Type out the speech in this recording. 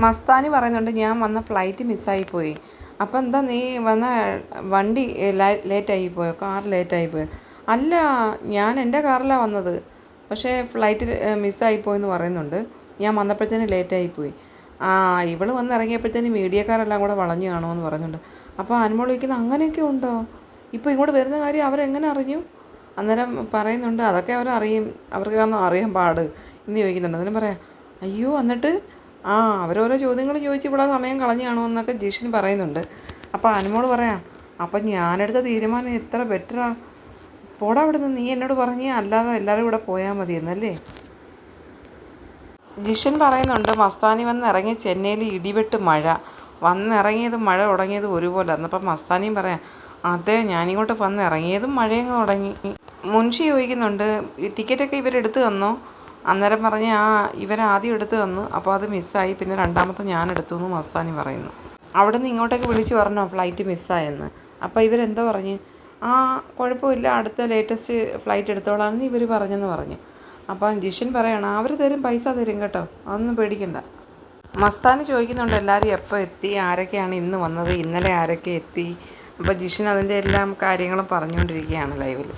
മസ്താനി പറയുന്നുണ്ട് ഞാൻ വന്ന ഫ്ലൈറ്റ് മിസ്സായി പോയി. അപ്പം എന്താ നീ വന്ന വണ്ടി ലേറ്റായി പോയോ? കാർ ലേറ്റായി പോയോ? അല്ല ഞാൻ എന്റെ കാറിലാണ് വന്നത്. പക്ഷേ ഫ്ലൈറ്റ് മിസ്സായി പോയെന്ന് പറയുന്നുണ്ട്. ഞാൻ വന്നപ്പോഴത്തേന് ലേറ്റായി പോയി. ആ ഇവൾ വന്ന് ഇറങ്ങിയപ്പോഴത്തേന് മീഡിയക്കാരെല്ലാം കൂടെ വളഞ്ഞു കാണുമെന്ന് പറയുന്നുണ്ട്. അപ്പോൾ അനുമോൾ വയ്ക്കുന്ന അങ്ങനെയൊക്കെ ഉണ്ടോ? ഇപ്പോൾ ഇങ്ങോട്ട് വരുന്ന കാര്യം അവരെങ്ങനെ അറിഞ്ഞു? അന്നേരം പറയുന്നുണ്ട് അതൊക്കെ അവരറിയും. അവർക്ക് കാരണം അറിയാൻ പാട്. എന്ന് ചോദിക്കുന്നുണ്ട്. അന്നേരം പറയാം അയ്യോ എന്നിട്ട് ആ അവരോരോ ചോദ്യങ്ങൾ ചോദിച്ച് ഇവിടെ സമയം കളഞ്ഞു കാണുമെന്നൊക്കെ ജിഷൻ പറയുന്നുണ്ട്. അപ്പോൾ അനുമോൾ പറയാം അപ്പം ഞാനെടുത്ത തീരുമാനം എത്ര ബെറ്ററാ പോടാ അവിടെ നിന്ന് നീ എന്നോട് പറഞ്ഞേ അല്ലാതെ എല്ലാവരും കൂടെ പോയാൽ മതി എന്നല്ലേ? ജിഷൻ പറയുന്നുണ്ട് മസ്താനി വന്ന് ഇറങ്ങി ചെന്നൈയിൽ ഇടിവെട്ട് മഴ. വന്നിറങ്ങിയത് മഴ തുടങ്ങിയത് ഒരുപോലെ. അന്നപ്പം മസ്താനിയും പറയാം അതെ ഞാനിങ്ങോട്ട് വന്ന് ഇറങ്ങിയതും മഴയങ്ങ് തുടങ്ങി. മുൻഷി ചോദിക്കുന്നുണ്ട് ടിക്കറ്റൊക്കെ ഇവരെടുത്ത് തന്നോ? അന്നേരം പറഞ്ഞ് ആ ഇവരാദ്യം എടുത്തു തന്നു. അപ്പോൾ അത് മിസ്സായി. പിന്നെ രണ്ടാമത്തെ ഞാൻ എടുത്തു എന്ന് മസ്താനി പറയുന്നു. അവിടെ നിന്ന് ഇങ്ങോട്ടേക്ക് വിളിച്ച് പറഞ്ഞോ ഫ്ലൈറ്റ് മിസ്സായെന്ന്. അപ്പോൾ ഇവരെന്തോ പറഞ്ഞ് ആ കുഴപ്പമില്ല. അടുത്ത ലേറ്റസ്റ്റ് ഫ്ലൈറ്റ് എടുത്തോളാമെന്ന് ഇവർ പറഞ്ഞെന്ന് പറഞ്ഞു. അപ്പം ജിഷൻ പറയണം അവർ തരും പൈസ തരും കേട്ടോ. അതൊന്നും പേടിക്കണ്ട. മസ്താനി ചോദിക്കുന്നുണ്ട് എല്ലാവരും എപ്പോൾ എത്തി? ആരൊക്കെയാണ് ഇന്ന് വന്നത്? ഇന്നലെ ആരൊക്കെ എത്തി? അപ്പോൾ ജിഷൻ അതിന്റെ എല്ലാം കാര്യങ്ങളും പറഞ്ഞുകൊണ്ടിരിക്കുകയാണ് ലൈവിൽ